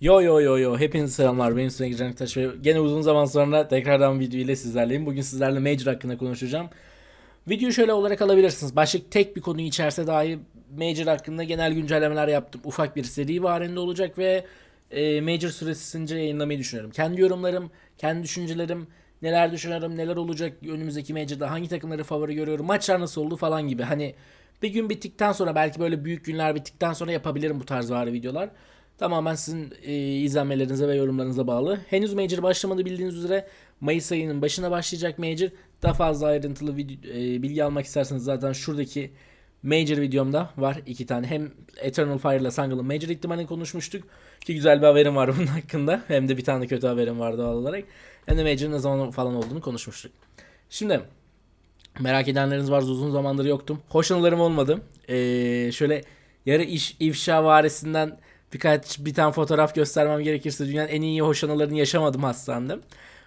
Yo yo yo yo hepinize selamlar benim Sürekli Can Taş ve gene uzun zaman sonra tekrardan video ile sizlerleyim. Bugün sizlerle Major hakkında konuşacağım. Videoyu şöyle olarak alabilirsiniz. Başlık tek bir konuyu içerse dahi Major hakkında genel güncellemeler yaptım. Ufak bir seri varende olacak ve e, Major süresince yayınlamayı düşünüyorum. Kendi yorumlarım, kendi düşüncelerim, neler düşünüyorum, neler olacak önümüzdeki Major'da, hangi takımları favori görüyorum, maçlar nasıl oldu falan gibi. Hani bir gün bittikten sonra belki böyle büyük günler bittikten sonra yapabilirim bu tarz var videolar. Tamamen sizin e, izlenmelerinize ve yorumlarınıza bağlı. Henüz Major başlamadı bildiğiniz üzere. Mayıs ayının başına başlayacak Major. Daha fazla ayrıntılı video, e, bilgi almak isterseniz zaten şuradaki Major videomda var iki tane. Hem Eternal Fire ile Sangle'ın Major ihtimalini konuşmuştuk. Ki güzel bir haberim var bunun hakkında. Hem de bir tane kötü haberim var doğal olarak. Hem de Major'ın ne zaman falan olduğunu konuşmuştuk. Şimdi Merak edenleriniz varsa uzun zamandır yoktum. Hoşlanılarım olmadı. Ee, şöyle yarı iş ifşa varisinden birkaç bir tane fotoğraf göstermem gerekirse dünyanın en iyi hoşlanılarını yaşamadım hastanede.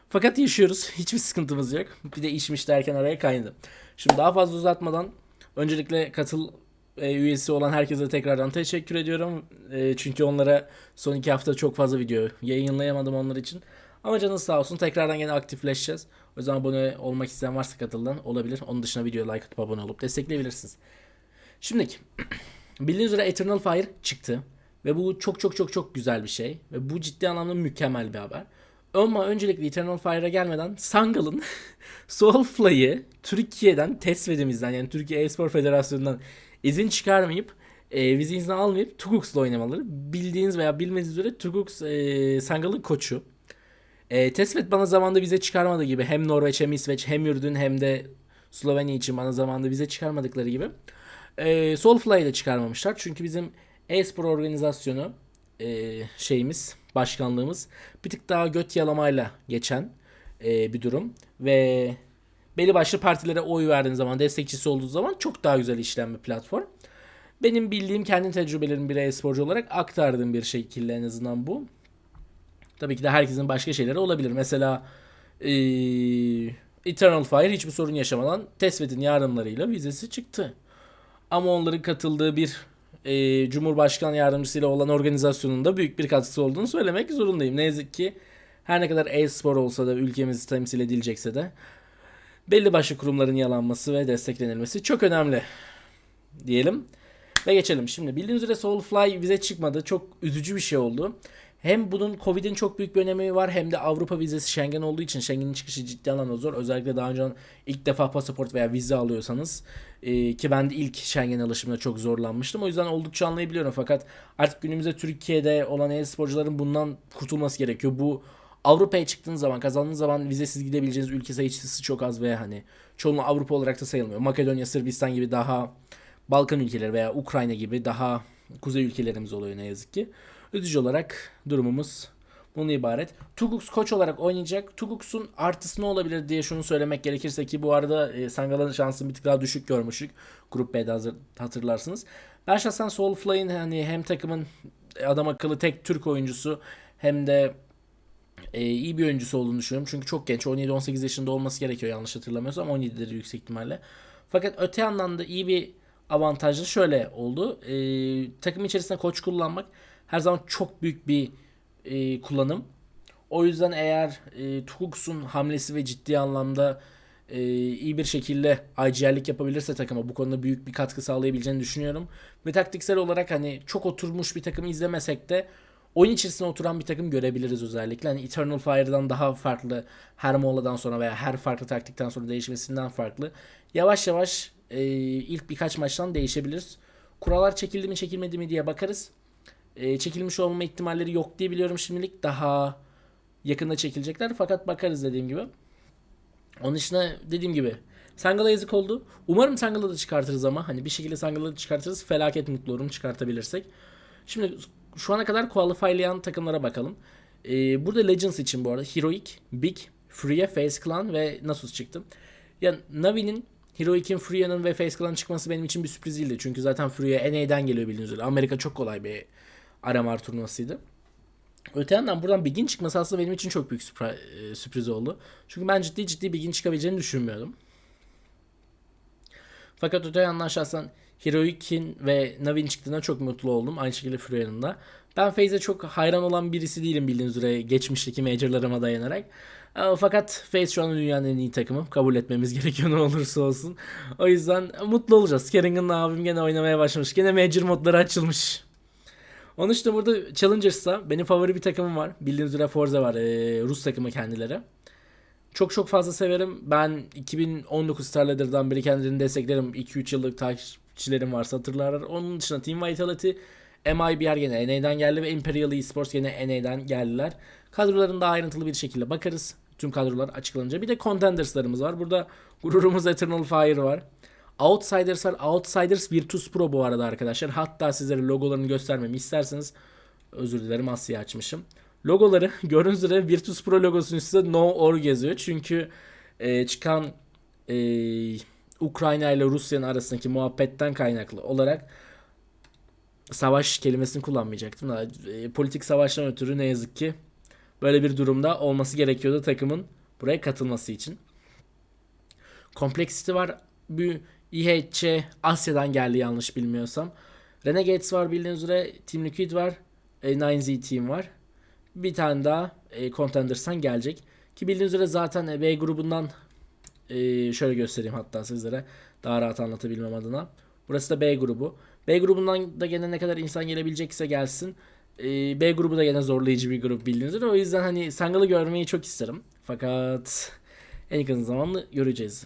Fakat yaşıyoruz. Hiçbir sıkıntımız yok. Bir de işmiş derken araya kaynadı. Şimdi daha fazla uzatmadan öncelikle katıl e, üyesi olan herkese tekrardan teşekkür ediyorum. E, çünkü onlara son iki hafta çok fazla video yayınlayamadım onlar için. Ama canınız sağ olsun. Tekrardan yine aktifleşeceğiz. O yüzden abone olmak isteyen varsa katıldan olabilir. Onun dışında videoya like atıp abone olup destekleyebilirsiniz. Şimdi bildiğiniz üzere Eternal Fire çıktı. Ve bu çok çok çok çok güzel bir şey. Ve bu ciddi anlamda mükemmel bir haber. Ama öncelikle Eternal Fire'a gelmeden Sangal'ın Soulfly'ı Türkiye'den TESFED'imizden yani Türkiye E-Spor Federasyonu'ndan izin çıkarmayıp e, vize izni almayıp Tukux'la oynamaları. Bildiğiniz veya bilmediğiniz üzere Tukux e, Sangal'ın koçu. E, Tesvet bana zamanında vize çıkarmadığı gibi hem Norveç hem İsveç hem Ürdün hem de Slovenya için bana zamanında vize çıkarmadıkları gibi e, Soulfly'ı da çıkarmamışlar. Çünkü bizim e-spor organizasyonu e, şeyimiz, başkanlığımız bir tık daha göt yalamayla geçen e, bir durum ve belli başlı partilere oy verdiğiniz zaman, destekçisi olduğu zaman çok daha güzel işlem bir platform. Benim bildiğim kendi tecrübelerim bir e-sporcu olarak aktardığım bir şekilde en azından bu. Tabii ki de herkesin başka şeyleri olabilir. Mesela ee, Eternal Fire hiçbir sorun yaşamadan Tesvet'in yardımlarıyla vizesi çıktı. Ama onların katıldığı bir e, Cumhurbaşkanı yardımcısıyla olan organizasyonun da büyük bir katkısı olduğunu söylemek zorundayım. Ne yazık ki her ne kadar e-spor olsa da ülkemizi temsil edilecekse de belli başlı kurumların yalanması ve desteklenilmesi çok önemli diyelim. Ve geçelim. Şimdi bildiğiniz üzere Soulfly vize çıkmadı. Çok üzücü bir şey oldu. Hem bunun Covid'in çok büyük bir önemi var hem de Avrupa vizesi Schengen olduğu için Schengen'in çıkışı ciddi anlamda zor. Özellikle daha önce ilk defa pasaport veya vize alıyorsanız e, ki ben de ilk Schengen alışımda çok zorlanmıştım. O yüzden oldukça anlayabiliyorum fakat artık günümüzde Türkiye'de olan e-sporcuların bundan kurtulması gerekiyor. Bu Avrupa'ya çıktığınız zaman kazandığınız zaman vizesiz gidebileceğiniz ülke sayısı çok az ve hani çoğunluğu Avrupa olarak da sayılmıyor. Makedonya, Sırbistan gibi daha Balkan ülkeleri veya Ukrayna gibi daha kuzey ülkelerimiz oluyor ne yazık ki. Üzücü olarak durumumuz bunun ibaret. Tugux koç olarak oynayacak. Tugux'un artısı ne olabilir diye şunu söylemek gerekirse ki bu arada e, Sangal'ın şansını bir tık daha düşük görmüştük. Grup B'de hazır, hatırlarsınız. Ben şahsen Soulfly'in hani hem takımın adam akıllı tek Türk oyuncusu hem de e, iyi bir oyuncusu olduğunu düşünüyorum. Çünkü çok genç. 17-18 yaşında olması gerekiyor yanlış hatırlamıyorsam. 17'dir yüksek ihtimalle. Fakat öte yandan da iyi bir avantajlı şöyle oldu. E, takım içerisinde koç kullanmak her zaman çok büyük bir e, kullanım. O yüzden eğer e, Tukux'un hamlesi ve ciddi anlamda e, iyi bir şekilde IGL'lik yapabilirse takıma bu konuda büyük bir katkı sağlayabileceğini düşünüyorum. Ve taktiksel olarak hani çok oturmuş bir takım izlemesek de oyun içerisinde oturan bir takım görebiliriz özellikle. Hani Eternal Fire'dan daha farklı her moladan sonra veya her farklı taktikten sonra değişmesinden farklı. Yavaş yavaş e, ilk birkaç maçtan değişebiliriz. Kurallar çekildi mi çekilmedi mi diye bakarız e, çekilmiş olma ihtimalleri yok diye biliyorum şimdilik. Daha yakında çekilecekler fakat bakarız dediğim gibi. Onun dışında dediğim gibi Sangal'a yazık oldu. Umarım Sangal'ı da çıkartırız ama hani bir şekilde Sangal'ı da çıkartırız. Felaket mutlu olurum çıkartabilirsek. Şimdi şu ana kadar qualifylayan takımlara bakalım. Ee, burada Legends için bu arada Heroic, Big, Freya, Face Clan ve Nasus çıktı. Yani Navi'nin Heroic'in Freya'nın ve Face Clan çıkması benim için bir sürpriz değildi. Çünkü zaten Freya NA'den geliyor bildiğiniz üzere. Amerika çok kolay bir RMR turnuvasıydı. Öte yandan buradan Big'in çıkması aslında benim için çok büyük sürpriz, sürpriz oldu. Çünkü ben ciddi ciddi Big'in çıkabileceğini düşünmüyordum. Fakat öte yandan şahsen Heroic'in ve Navi'nin çıktığına çok mutlu oldum. Aynı şekilde Freya'nın da. Ben FaZe çok hayran olan birisi değilim bildiğiniz üzere geçmişteki majorlarıma dayanarak. Ee, Fakat FaZe şu an dünyanın en iyi takımı. Kabul etmemiz gerekiyor ne olursa olsun. O yüzden mutlu olacağız. Kerrigan abim gene oynamaya başlamış. Gene major modları açılmış. Onun için burada Challengers'ta benim favori bir takımım var. Bildiğiniz üzere Forza var. ee, Rus takımı kendileri. Çok çok fazla severim. Ben 2019 Star Leader'dan beri kendilerini desteklerim. 2-3 yıllık takipçilerim varsa hatırlarlar. Onun dışında Team Vitality, MIBR gene NA'den geldi ve Imperial Esports gene NA'den geldiler. Kadrolarını daha ayrıntılı bir şekilde bakarız. Tüm kadrolar açıklanınca. Bir de Contenders'larımız var. Burada gururumuz Eternal Fire var. Outsiders var. Outsiders Virtus Pro bu arada arkadaşlar. Hatta sizlere logolarını göstermemi isterseniz özür dilerim Asya açmışım. Logoları gördüğünüz üzere Virtus Pro logosunun üstünde No Org yazıyor. Çünkü e, çıkan e, Ukrayna ile Rusya'nın arasındaki muhabbetten kaynaklı olarak savaş kelimesini kullanmayacaktım e, politik savaştan ötürü ne yazık ki böyle bir durumda olması gerekiyordu takımın buraya katılması için. Complexity var. Bir IHC Asya'dan geldi yanlış bilmiyorsam. Renegades var bildiğiniz üzere. Team Liquid var. E, 9Z Team var. Bir tane daha e, Contenders'tan gelecek. Ki bildiğiniz üzere zaten e, B grubundan e, şöyle göstereyim hatta sizlere. Daha rahat anlatabilmem adına. Burası da B grubu. B grubundan da gene ne kadar insan gelebilecekse gelsin. E, B grubu da gene zorlayıcı bir grup bildiğiniz üzere. O yüzden hani Sangal'ı görmeyi çok isterim. Fakat en yakın zamanda göreceğiz.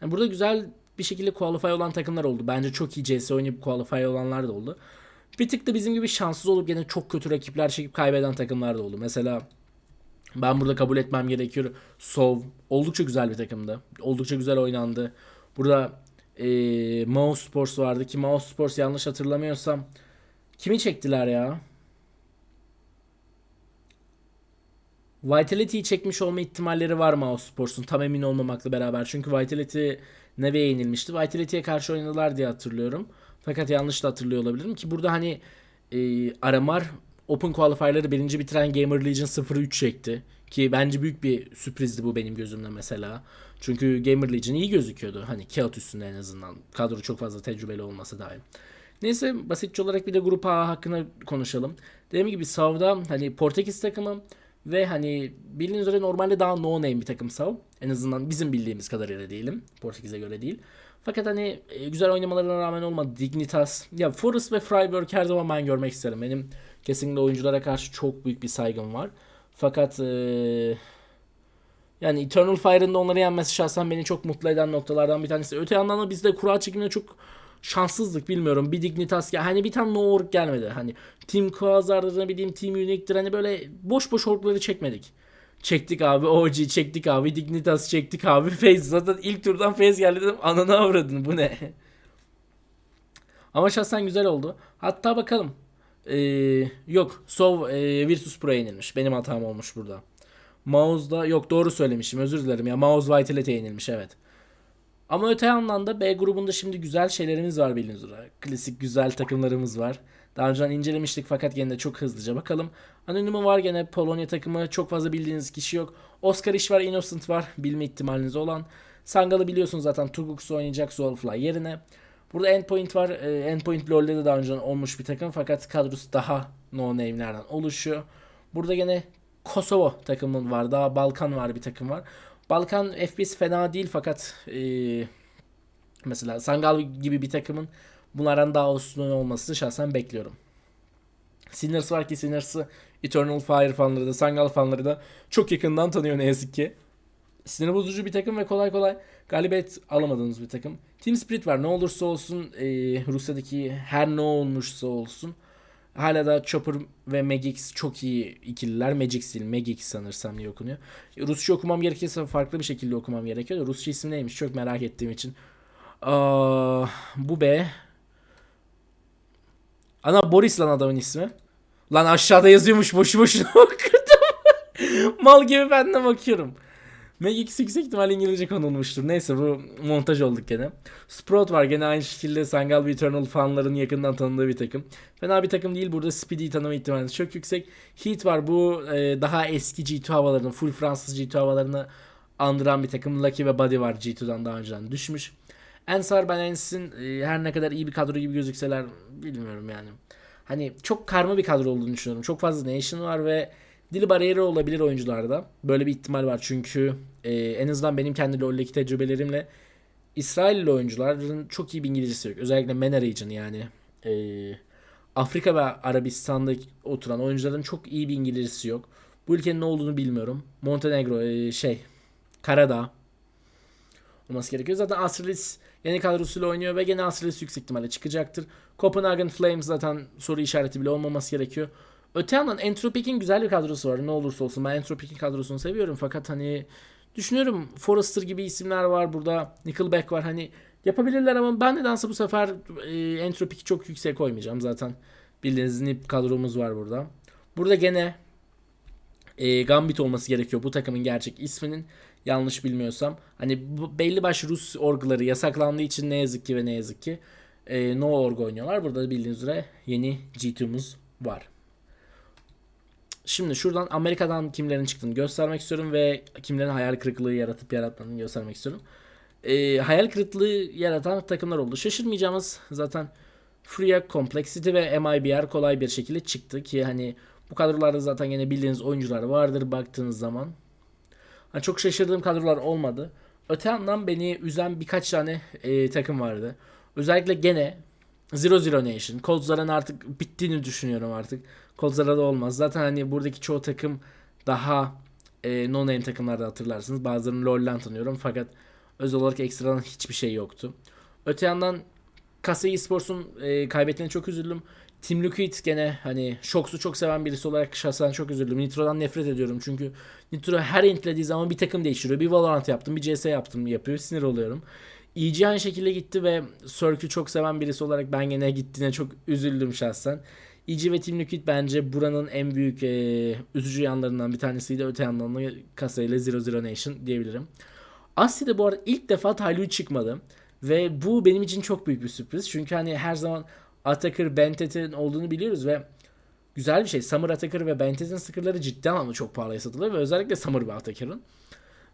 Yani burada güzel bir şekilde qualify olan takımlar oldu. Bence çok iyi CS oynayıp qualify olanlar da oldu. Bir tık da bizim gibi şanssız olup gene çok kötü rakipler çekip kaybeden takımlar da oldu. Mesela ben burada kabul etmem gerekiyor. Sov oldukça güzel bir takımdı. Oldukça güzel oynandı. Burada e, Mouse Sports vardı ki Mouse Sports yanlış hatırlamıyorsam kimi çektiler ya? Vitality'yi çekmiş olma ihtimalleri var Mouse Sports'un tam emin olmamakla beraber. Çünkü Vitality Neve'ye yenilmişti. Vitality'ye karşı oynadılar diye hatırlıyorum. Fakat yanlış da hatırlıyor olabilirim ki burada hani e, Aramar Open Qualifier'ları birinci bitiren Gamer Legion 0-3 çekti. Ki bence büyük bir sürprizdi bu benim gözümde mesela. Çünkü Gamer Legion iyi gözüküyordu. Hani kağıt üstünde en azından. Kadro çok fazla tecrübeli olması dahi. Neyse basitçe olarak bir de grup A hakkında konuşalım. Dediğim gibi Sav'da hani Portekiz takımı ve hani bildiğiniz üzere normalde daha no name bir takım Sav. En azından bizim bildiğimiz kadarıyla diyelim. Portekiz'e göre değil. Fakat hani e, güzel oynamalarına rağmen olmadı. Dignitas. Ya Forest ve Freiburg her zaman ben görmek isterim. Benim kesinlikle oyunculara karşı çok büyük bir saygım var. Fakat e, yani Eternal Fire'ın da onları yenmesi şahsen beni çok mutlu eden noktalardan bir tanesi. Öte yandan da bizde kura çekiminde çok şanssızlık bilmiyorum. Bir Dignitas gel. Hani bir tane No gelmedi. Hani Team Quasar'dır ne bileyim Team Unique'dir. Hani böyle boş boş orkları çekmedik. Çektik abi OG çektik abi Dignitas çektik abi Phase zaten ilk turdan Phase geldi dedim ananı avradın bu ne? Ama şahsen güzel oldu. Hatta bakalım. Ee, yok Sov e, Virtus Pro'ya yenilmiş. Benim hatam olmuş burada. Mouse'da yok doğru söylemişim özür dilerim ya. Mouse Vitality'ye yenilmiş evet. Ama öte yandan da B grubunda şimdi güzel şeylerimiz var bildiğiniz üzere. Klasik güzel takımlarımız var. Daha önceden incelemiştik fakat gene de çok hızlıca bakalım. Anonym'u var gene Polonya takımı çok fazla bildiğiniz kişi yok. Oscar iş var, Innocent var bilme ihtimaliniz olan. Sangal'ı biliyorsunuz zaten Turgux oynayacak Soulfly yerine. Burada Endpoint var. Ee, Endpoint LoL'de de daha önceden olmuş bir takım fakat kadrosu daha no name'lerden oluşuyor. Burada gene Kosovo takımın var. Daha Balkan var bir takım var. Balkan FPS fena değil fakat ee, mesela Sangal gibi bir takımın bunlardan daha üstün olmasını şahsen bekliyorum. Sinners var ki Sinners'ı Eternal Fire fanları da Sangal fanları da çok yakından tanıyor ne yazık ki. Sinir bozucu bir takım ve kolay kolay galibiyet alamadığınız bir takım. Team Spirit var ne olursa olsun e, Rusya'daki her ne olmuşsa olsun. Hala da Chopper ve Magix çok iyi ikililer. Magix değil Magix sanırsam diye okunuyor. Rusça okumam gerekirse farklı bir şekilde okumam gerekiyor. Rusça isim neymiş çok merak ettiğim için. Aa, bu be. Ana Boris lan adamın ismi. Lan aşağıda yazıyormuş boşu boşuna okudum. Mal gibi ben de bakıyorum. Magix yüksek ihtimal İngilizce konulmuştur. Neyse bu montaj olduk gene. Sprout var gene aynı şekilde Sangal ve Eternal fanların yakından tanıdığı bir takım. Fena bir takım değil burada Speedy'yi tanıma ihtimali çok yüksek. Heat var bu e, daha eski G2 havalarını full Fransız G2 havalarını andıran bir takım. Lucky ve Buddy var G2'dan daha önceden düşmüş. Ensar ben Ens'in e, her ne kadar iyi bir kadro gibi gözükseler bilmiyorum yani. hani çok karma bir kadro olduğunu düşünüyorum. Çok fazla nation var ve dil bariyeri olabilir oyuncularda. Böyle bir ihtimal var çünkü e, en azından benim kendi LoL'deki tecrübelerimle İsrailli oyuncuların çok iyi bir İngilizcesi yok. Özellikle MENA region yani e, Afrika ve Arabistan'da oturan oyuncuların çok iyi bir İngilizcesi yok. Bu ülkenin ne olduğunu bilmiyorum. Montenegro e, şey Karadağ olması gerekiyor. Zaten Astralis yeni kadrosuyla oynuyor ve gene Astralis yüksek ihtimalle çıkacaktır. Copenhagen Flames zaten soru işareti bile olmaması gerekiyor. Öte yandan Entropic'in güzel bir kadrosu var. Ne olursa olsun ben Entropic'in kadrosunu seviyorum fakat hani düşünüyorum Forrester gibi isimler var burada. Nickelback var hani yapabilirler ama ben nedense bu sefer e, Entropic'i çok yüksek koymayacağım zaten. Bildiğiniz NIP kadromuz var burada. Burada gene e, Gambit olması gerekiyor bu takımın gerçek isminin. Yanlış bilmiyorsam. Hani bu belli başlı Rus orgları yasaklandığı için ne yazık ki ve ne yazık ki e, No org oynuyorlar. Burada da bildiğiniz üzere yeni G2'muz var. Şimdi şuradan Amerika'dan kimlerin çıktığını göstermek istiyorum ve kimlerin hayal kırıklığı yaratıp yaratmadığını göstermek istiyorum. E, hayal kırıklığı yaratan takımlar oldu. Şaşırmayacağımız zaten Furia, Complexity ve MIBR kolay bir şekilde çıktı ki hani bu kadrolarda zaten yine bildiğiniz oyuncular vardır baktığınız zaman. Hani çok şaşırdığım kadrolar olmadı. Öte yandan beni üzen birkaç tane e, takım vardı. Özellikle gene Zero Zero Nation. Coldzar'ın artık bittiğini düşünüyorum artık. Coldzar'a da olmaz. Zaten hani buradaki çoğu takım daha e, no name takımlarda hatırlarsınız. Bazılarını LoL'den tanıyorum fakat özel olarak ekstradan hiçbir şey yoktu. Öte yandan Kasa Esports'un e, kaybettiğine çok üzüldüm. Team Liquid gene hani Shox'u çok seven birisi olarak şahsen çok üzüldüm. Nitro'dan nefret ediyorum çünkü Nitro her intlediği zaman bir takım değiştiriyor. Bir Valorant yaptım, bir CS yaptım yapıyor. Sinir oluyorum. EG aynı şekilde gitti ve Cirque'ü çok seven birisi olarak ben gene gittiğine çok üzüldüm şahsen. EG ve Team Liquid bence buranın en büyük e, üzücü yanlarından bir tanesiydi. Öte yandan da kasayla Zero Zero Nation diyebilirim. Asya'da bu arada ilk defa Taylu çıkmadı. Ve bu benim için çok büyük bir sürpriz. Çünkü hani her zaman Atakır, Bentet'in olduğunu biliyoruz ve güzel bir şey. Summer Atakır ve Bentet'in stickerları cidden ama çok pahalıya satılıyor ve özellikle Summer ve Atakır'ın.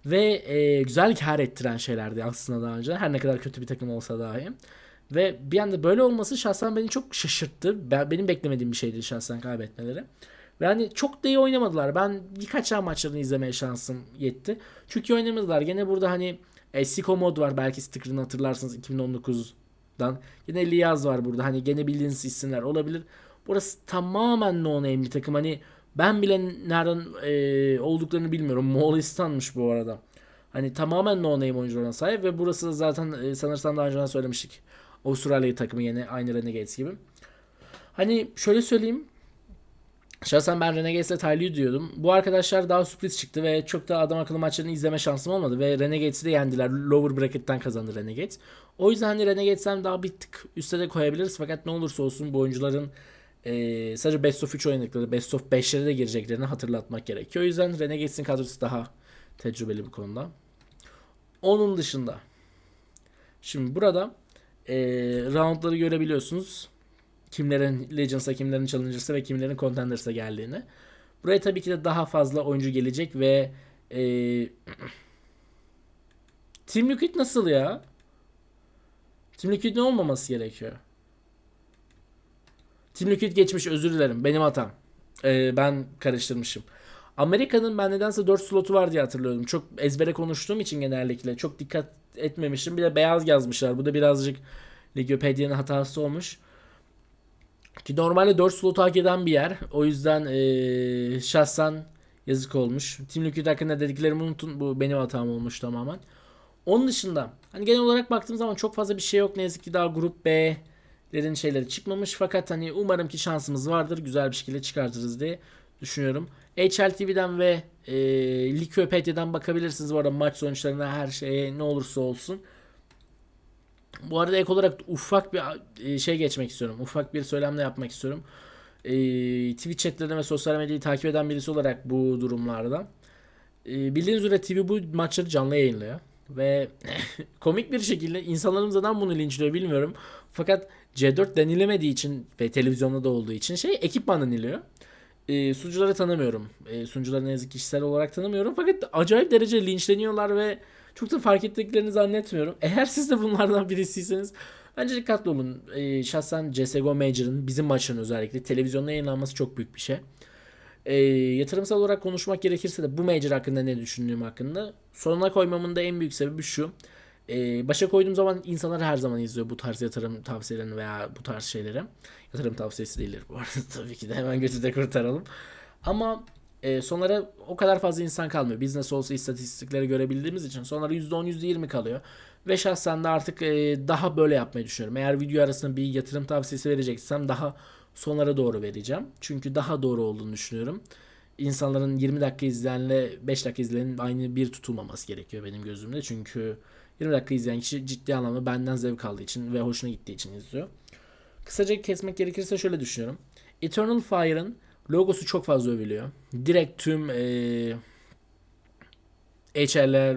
Ve e, güzel kar ettiren şeylerdi aslında daha önce. Her ne kadar kötü bir takım olsa dahi. Ve bir anda böyle olması şahsen beni çok şaşırttı. Ben, benim beklemediğim bir şeydi şahsen kaybetmeleri. Ve hani çok da iyi oynamadılar. Ben birkaç tane maçlarını izlemeye şansım yetti. Çünkü oynamadılar. Gene burada hani Siko mod var. Belki sticker'ını hatırlarsınız 2019'dan. Yine Liyaz var burada. Hani gene bildiğiniz isimler olabilir. Burası tamamen no name bir takım. Hani ben bile nereden e, olduklarını bilmiyorum. Moğolistan'mış bu arada. Hani tamamen no name oyuncularına sahip ve burası zaten e, sanırsam daha önce söylemiştik. Avustralya takımı yine aynı Renegades gibi. Hani şöyle söyleyeyim. Şahsen ben Renegades'le Tyle'yi diyordum. Bu arkadaşlar daha sürpriz çıktı ve çok da adam akıllı maçlarını izleme şansım olmadı. Ve Renegades'i de yendiler. Lower bracket'ten kazandı Renegades. O yüzden hani Renegades'ten daha bir tık üstte de koyabiliriz. Fakat ne olursa olsun bu oyuncuların e, sadece Best of 3 oynadıkları, Best of 5'lere de gireceklerini hatırlatmak gerekiyor. O yüzden Renegades'in kadrosu daha tecrübeli bu konuda. Onun dışında şimdi burada e, roundları görebiliyorsunuz. Kimlerin Legends'a, kimlerin Challengers'a ve kimlerin Contenders'a geldiğini. Buraya tabii ki de daha fazla oyuncu gelecek ve e, Team Liquid nasıl ya? Team Liquid'in olmaması gerekiyor. Team Liquid geçmiş özür dilerim. Benim hatam. Ee, ben karıştırmışım. Amerika'nın ben nedense 4 slotu var diye hatırlıyordum. Çok ezbere konuştuğum için genellikle çok dikkat etmemiştim. Bir de beyaz yazmışlar. Bu da birazcık Ligopedia'nın hatası olmuş. Ki normalde 4 slot hak eden bir yer. O yüzden ee, şahsen yazık olmuş. Team Liquid hakkında dediklerimi unutun. Bu benim hatam olmuş tamamen. Onun dışında hani genel olarak baktığım zaman çok fazla bir şey yok. Ne yazık ki daha grup B'lerin şeyleri çıkmamış. Fakat hani umarım ki şansımız vardır. Güzel bir şekilde çıkartırız diye düşünüyorum. HLTV'den ve e, Likopedia'dan bakabilirsiniz bu arada maç sonuçlarına her şeye ne olursa olsun. Bu arada ek olarak ufak bir e, şey geçmek istiyorum. Ufak bir söylemle yapmak istiyorum. E, Twitch chatlerine ve sosyal medyayı takip eden birisi olarak bu durumlarda. E, bildiğiniz üzere TV bu maçları canlı yayınlıyor. Ve komik bir şekilde insanlarımız neden bunu linçliyor bilmiyorum. Fakat C4 denilemediği için ve televizyonda da olduğu için şey ekipman deniliyor. E, sunucuları tanımıyorum. E, sunucuları ne yazık ki kişisel olarak tanımıyorum. Fakat acayip derece linçleniyorlar ve çok da fark ettiklerini zannetmiyorum. Eğer siz de bunlardan birisiyseniz Bence dikkatli olun. E, şahsen CSGO Major'ın bizim maçın özellikle televizyonda yayınlanması çok büyük bir şey. E, yatırımsal olarak konuşmak gerekirse de bu Major hakkında ne düşündüğüm hakkında sonuna koymamın da en büyük sebebi şu. E, başa koyduğum zaman insanlar her zaman izliyor bu tarz yatırım tavsiyelerini veya bu tarz şeyleri. Yatırım tavsiyesi değildir bu arada tabii ki de hemen götü kurtaralım. Ama e, sonlara o kadar fazla insan kalmıyor. Business olsa istatistikleri görebildiğimiz için sonlara %10 %20 kalıyor. Ve şahsen de artık e, daha böyle yapmayı düşünüyorum. Eğer video arasında bir yatırım tavsiyesi vereceksem daha sonlara doğru vereceğim. Çünkü daha doğru olduğunu düşünüyorum. İnsanların 20 dakika izleyenle 5 dakika izleyenin aynı bir tutulmaması gerekiyor benim gözümde. Çünkü 20 dakika izleyen kişi ciddi anlamda benden zevk aldığı için ve hoşuna gittiği için izliyor. Kısaca kesmek gerekirse şöyle düşünüyorum. Eternal Fire'ın logosu çok fazla övülüyor. Direkt tüm ee, HL'ler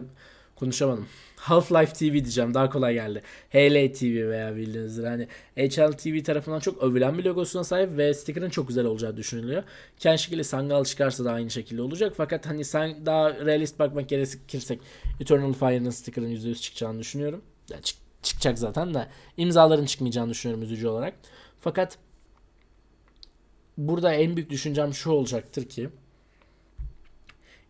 konuşamadım. Half-Life TV diyeceğim daha kolay geldi. HL TV veya bildiğiniz üzere hani HL TV tarafından çok övülen bir logosuna sahip ve sticker'ın çok güzel olacağı düşünülüyor. Kendi şekilde Sangal çıkarsa da aynı şekilde olacak. Fakat hani sen daha realist bakmak gerekirsek Eternal Fire'ın sticker'ın %100 çıkacağını düşünüyorum. Yani çık çıkacak zaten de imzaların çıkmayacağını düşünüyorum üzücü olarak. Fakat burada en büyük düşüncem şu olacaktır ki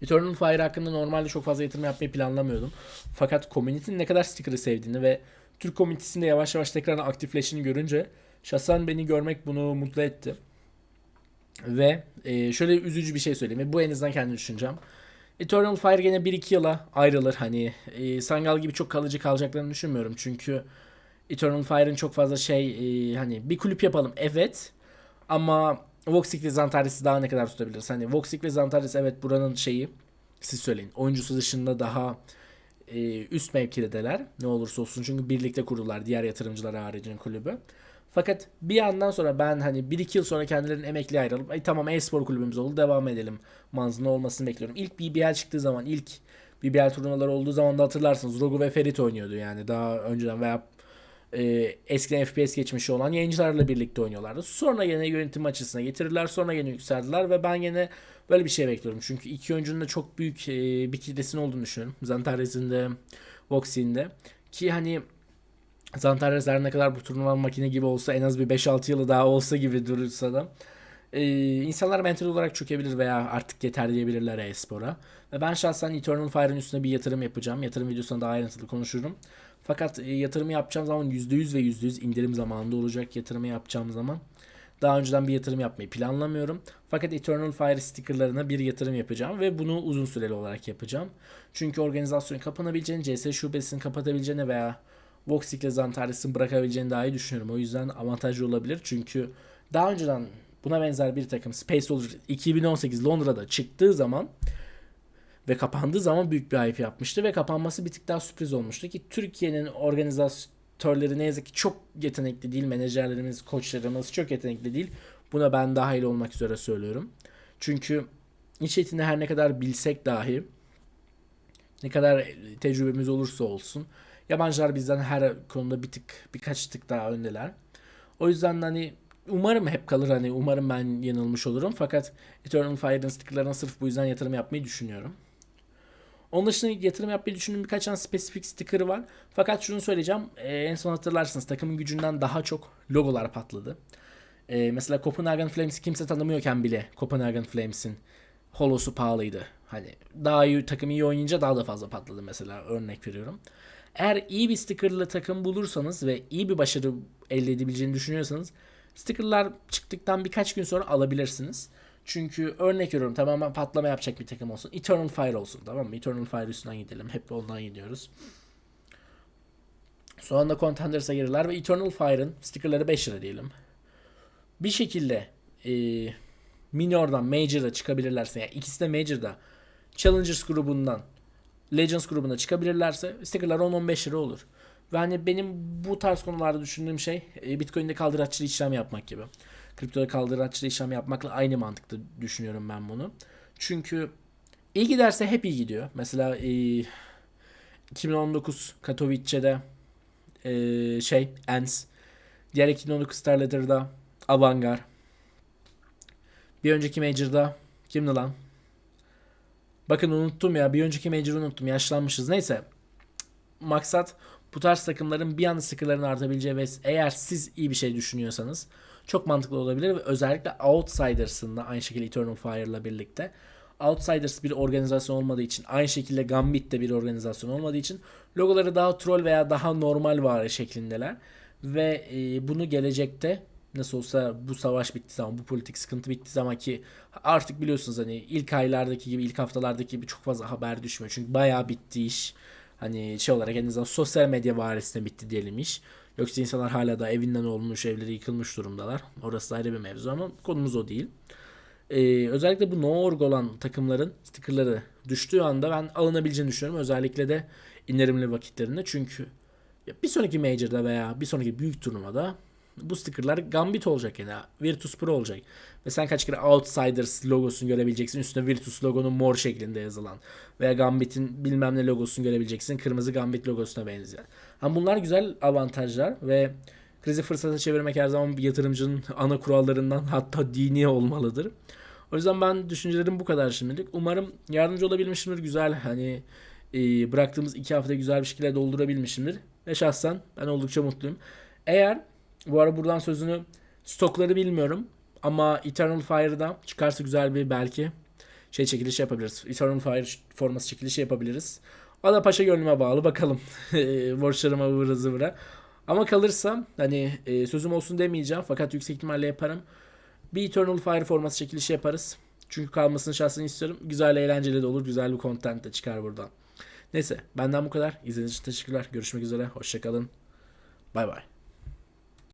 Eternal Fire hakkında normalde çok fazla yatırım yapmayı planlamıyordum. Fakat community'nin ne kadar sticker'ı sevdiğini ve Türk community'sinde yavaş yavaş tekrar aktifleşini görünce şahsen beni görmek bunu mutlu etti. Ve e, şöyle üzücü bir şey söyleyeyim. Bu en azından kendi düşüncem. Eternal Fire gene 1-2 yıla ayrılır. Hani e, Sangal gibi çok kalıcı kalacaklarını düşünmüyorum. Çünkü Eternal Fire'ın çok fazla şey e, hani bir kulüp yapalım evet ama Voxic ve Zantares'i daha ne kadar tutabiliriz? Hani Voxic ve Zantares evet buranın şeyi siz söyleyin. Oyuncusu dışında daha e, üst mevkideler ne olursa olsun çünkü birlikte kurdular diğer yatırımcılar haricinde kulübü. Fakat bir yandan sonra ben hani 1-2 yıl sonra kendilerinin emekli ayrılıp Ay, tamam e-spor kulübümüz oldu devam edelim manzını olmasını bekliyorum. İlk BBL çıktığı zaman ilk BBL turnuvaları olduğu zaman da hatırlarsınız Rogu ve Ferit oynuyordu yani daha önceden veya e, eskiden FPS geçmişi olan yayıncılarla birlikte oynuyorlardı. Sonra yine yönetim açısına getirirler. Sonra yine yükseldiler ve ben yine böyle bir şey bekliyorum. Çünkü iki oyuncunun da çok büyük e, bir kitlesinin olduğunu düşünüyorum. Zantares'in de Voxy'in de. Ki hani Zantares her ne kadar bu turnuva makine gibi olsa en az bir 5-6 yılı daha olsa gibi durursa da e, insanlar mental olarak çökebilir veya artık yeter diyebilirler e-spora. Ve ben şahsen Eternal Fire'ın üstüne bir yatırım yapacağım. Yatırım videosunda daha ayrıntılı konuşurum. Fakat e, yatırımı yapacağım zaman %100 ve %100 indirim zamanında olacak yatırımı yapacağım zaman. Daha önceden bir yatırım yapmayı planlamıyorum. Fakat Eternal Fire stickerlarına bir yatırım yapacağım ve bunu uzun süreli olarak yapacağım. Çünkü organizasyonun kapanabileceğini, CS şubesini kapatabileceğini veya Voxic ile Zantares'in bırakabileceğini daha iyi düşünüyorum. O yüzden avantajlı olabilir. Çünkü daha önceden buna benzer bir takım Space Soldier 2018 Londra'da çıktığı zaman ve kapandığı zaman büyük bir hype yapmıştı ve kapanması bir tık daha sürpriz olmuştu ki Türkiye'nin organizatörleri ne yazık ki çok yetenekli değil. Menajerlerimiz, koçlarımız çok yetenekli değil. Buna ben dahil olmak üzere söylüyorum. Çünkü iç etini her ne kadar bilsek dahi ne kadar tecrübemiz olursa olsun yabancılar bizden her konuda bir tık birkaç tık daha öndeler. O yüzden hani umarım hep kalır hani umarım ben yanılmış olurum fakat Eternal Fire'ın stickerlarına sırf bu yüzden yatırım yapmayı düşünüyorum. Onun dışında yatırım yapmayı düşündüğüm birkaç tane spesifik sticker'ı var. Fakat şunu söyleyeceğim. E, en son hatırlarsınız takımın gücünden daha çok logolar patladı. E, mesela Copenhagen Flames'i kimse tanımıyorken bile Copenhagen Flames'in holosu pahalıydı. Hani daha iyi takım iyi oynayınca daha da fazla patladı mesela örnek veriyorum. Eğer iyi bir stickerlı takım bulursanız ve iyi bir başarı elde edebileceğini düşünüyorsanız stickerlar çıktıktan birkaç gün sonra alabilirsiniz. Çünkü örnek veriyorum tamamen patlama yapacak bir takım olsun. Eternal Fire olsun tamam mı? Eternal Fire üstünden gidelim. Hep ondan gidiyoruz. Sonra da Contenders'a girerler ve Eternal Fire'ın stickerları 5 lira diyelim. Bir şekilde e, Minor'dan Major'a çıkabilirlerse yani ikisi de Major'da Challengers grubundan Legends grubuna çıkabilirlerse stickerlar 10-15 lira olur. Ve hani benim bu tarz konularda düşündüğüm şey e, Bitcoin'de kaldıraçlı işlem yapmak gibi kriptoda kaldıraçlı işlem yapmakla aynı mantıkta düşünüyorum ben bunu. Çünkü iyi giderse hep iyi gidiyor. Mesela e, 2019 Katowice'de e, şey ENS diğer 2019 Starletter'da Avangar bir önceki Major'da kimdi lan? Bakın unuttum ya. Bir önceki Major'ı unuttum. Yaşlanmışız. Neyse. Maksat bu tarz takımların bir anda stickerların artabileceği ve eğer siz iyi bir şey düşünüyorsanız çok mantıklı olabilir ve özellikle Outsiders'ın da aynı şekilde Eternal Fire'la birlikte. Outsiders bir organizasyon olmadığı için aynı şekilde Gambit de bir organizasyon olmadığı için logoları daha troll veya daha normal var şeklindeler. Ve e, bunu gelecekte nasıl olsa bu savaş bittiği zaman bu politik sıkıntı bittiği zaman ki artık biliyorsunuz hani ilk aylardaki gibi ilk haftalardaki gibi çok fazla haber düşmüyor. Çünkü bayağı bitti iş hani şey olarak en azından sosyal medya varisine bitti diyelim iş yoksa insanlar hala da evinden olmuş evleri yıkılmış durumdalar orası ayrı bir mevzu ama konumuz o değil ee, özellikle bu no org olan takımların stickerları düştüğü anda ben alınabileceğini düşünüyorum. Özellikle de indirimli vakitlerinde. Çünkü bir sonraki Major'da veya bir sonraki büyük turnuvada bu stickerlar Gambit olacak yani. Virtus Pro olacak. Ve sen kaç kere Outsiders logosunu görebileceksin. Üstüne Virtus logonun mor şeklinde yazılan. Veya Gambit'in bilmem ne logosunu görebileceksin. Kırmızı Gambit logosuna benzeyen. Ama bunlar güzel avantajlar ve krizi fırsata çevirmek her zaman bir yatırımcının ana kurallarından hatta dini olmalıdır. O yüzden ben düşüncelerim bu kadar şimdilik. Umarım yardımcı olabilmişimdir. Güzel hani e, bıraktığımız iki hafta güzel bir şekilde doldurabilmişimdir. Ve şahsen ben oldukça mutluyum. Eğer bu ara buradan sözünü stokları bilmiyorum ama Eternal Fire'da çıkarsa güzel bir belki şey çekilişi yapabiliriz. Eternal Fire forması çekilişi yapabiliriz. O da paşa gönlüme bağlı bakalım. Borçlarıma ıvıra zıvıra. Ama kalırsam hani e, sözüm olsun demeyeceğim fakat yüksek ihtimalle yaparım. Bir Eternal Fire forması çekilişi yaparız. Çünkü kalmasını şahsen istiyorum. Güzel eğlenceli de olur. Güzel bir content de çıkar buradan. Neyse benden bu kadar. İzlediğiniz için teşekkürler. Görüşmek üzere. Hoşçakalın. Bay bay.